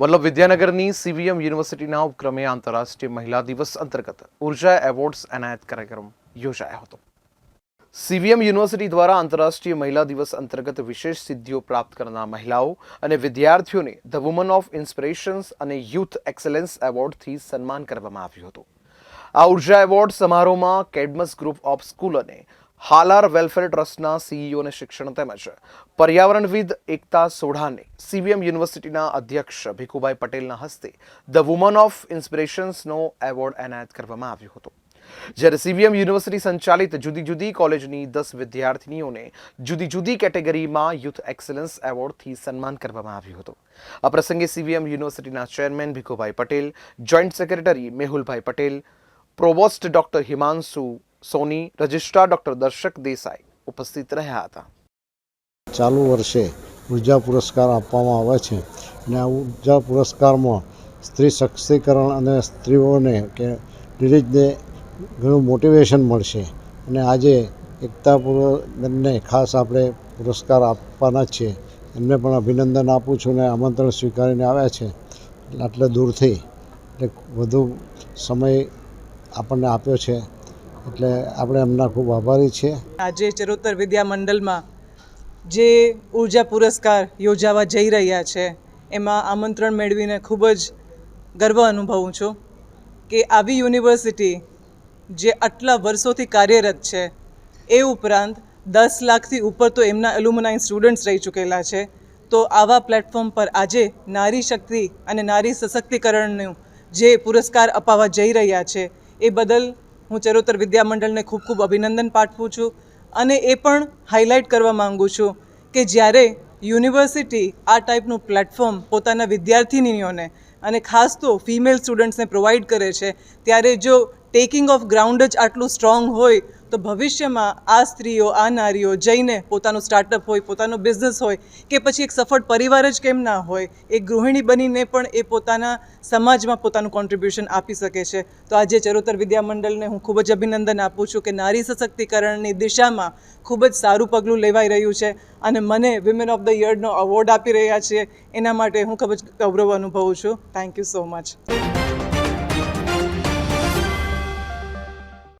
Vallabh વિદ્યાનગરની CVM યુનિવર્સિટીના ઉપક્રમે આંતરરાષ્ટ્રીય મહિલા દિવસ અંતર્ગત ઊર્જા એવોર્ડ્સ એનાયત કાર્યક્રમ યોજાયો હતો. સીવીએમ યુનિવર્સિટી દ્વારા આંતરરાષ્ટ્રીય મહિલા દિવસ અંતર્ગત વિશેષ સિદ્ધિઓ પ્રાપ્ત કરનાર મહિલાઓ અને વિદ્યાર્થીઓને ધ વુમન ઓફ ઇન્સ્પિરેશન્સ અને યુથ એક્સેલન્સ એવોર્ડથી સન્માન કરવામાં આવ્યું હતું. આ ઊર્જા એવોર્ડ સમારોહમાં કેડમસ ગ્રુપ ઓફ સ્કૂલ અને હાલાર વેલફેર ટ્રસ્ટના સીઈઓને શિક્ષણ તેમજ પર્યાવરણવિદ એકતા સોઢાને સીવીએમ યુનિવર્સિટીના અધ્યક્ષ ભીખુભાઈ પટેલના હસ્તે ધ વુમન ઓફ ઇન્સ્પિરેશન્સનો એવોર્ડ એનાયત કરવામાં આવ્યો હતો. જ્યારે સીવીએમ યુનિવર્સિટી સંચાલિત જુદી જુદી કોલેજની દસ વિદ્યાર્થીનીઓને જુદી જુદી કેટેગરીમાં યુથ એક્સલન્સ એવોર્ડથી સન્માન કરવામાં આવ્યું હતું. આ પ્રસંગે સીવીએમ યુનિવર્સિટીના chairman Bhikhubhai Patel, joint secretary Mehulbhai Patel provost doctor Himanshu Soni registrar doctor Darshak Desai ઉપસ્થિત રહ્યા હતા. ચાલુ વર્ષે ઊર્જા પુરસ્કાર આપવામાં આવે છે અને આ ઊર્જા પુરસ્કારમાં સ્ત્રી સશક્તિકરણ અને સ્ત્રીઓને કે લેડીઝને ઘણું મોટિવેશન મળશે અને આજે એકતાપૂર્વકને ખાસ આપણે પુરસ્કાર આપવાના છીએ એમને પણ અભિનંદન આપું છું અને આમંત્રણ સ્વીકારીને આવ્યા છે. આટલે દૂરથી એટલે વધુ સમય આપણને આપ્યો છે. એટલે આપણે એમના ખૂબ આભારી છીએ આજે ચરોતર વિદ્યા મંડળમાં જે ઊર્જા પુરસ્કાર યોજાવા જઈ રહ્યા છે, એમાં આમંત્રણ મેળવીને ખૂબ જ ગર્વ અનુભવું છું કે આવી યુનિવર્સિટી જે આટલા વર્ષોથી કાર્યરત છે, એ ઉપરાંત દસ લાખથી ઉપર તો એમના એલ્યુમનાઇન સ્ટુડન્ટ્સ રહી ચૂકેલા છે, તો આવા પ્લેટફોર્મ પર આજે નારી શક્તિ અને નારી સશક્તિકરણનું જે પુરસ્કાર અપાવવા જઈ રહ્યા છે, એ બદલ હું ચરોતર વિદ્યામંડળને ખૂબ ખૂબ અભિનંદન પાઠવું છું અને એ પણ હાઇલાઇટ કરવા માગું છું કે જ્યારે યુનિવર્સિટી આ ટાઈપનું પ્લેટફોર્મ પોતાના વિદ્યાર્થિનીઓને અને ખાસ તો ફિમેલ સ્ટુડન્ટ્સને પ્રોવાઈડ કરે છે, ત્યારે જો ટેકિંગ ઓફ ગ્રાઉન્ડ જ આટલું સ્ટ્રોંગ હોય તો ભવિષ્યમાં આ સ્ત્રીઓ, આ નારીઓ જઈને પોતાનું સ્ટાર્ટઅપ હોય, પોતાનો બિઝનેસ હોય કે પછી એક સફળ પરિવાર જ કેમ ના હોય, એક ગૃહિણી બનીને પણ એ પોતાના સમાજમાં પોતાનું કોન્ટ્રીબ્યુશન આપી શકે છે. તો આજે ચરોતર વિદ્યા મંડળને હું ખૂબ જ અભિનંદન આપું છું કે નારી સશક્તિકરણની દિશામાં ખૂબ જ સારું પગલું લેવાઈ રહ્યું છે અને મને વિમેન ઓફ ધ યરનો અવોર્ડ આપી રહ્યા છે. એના માટે હું ખૂબ જ ગૌરવ અનુભવું છું. Thank you so much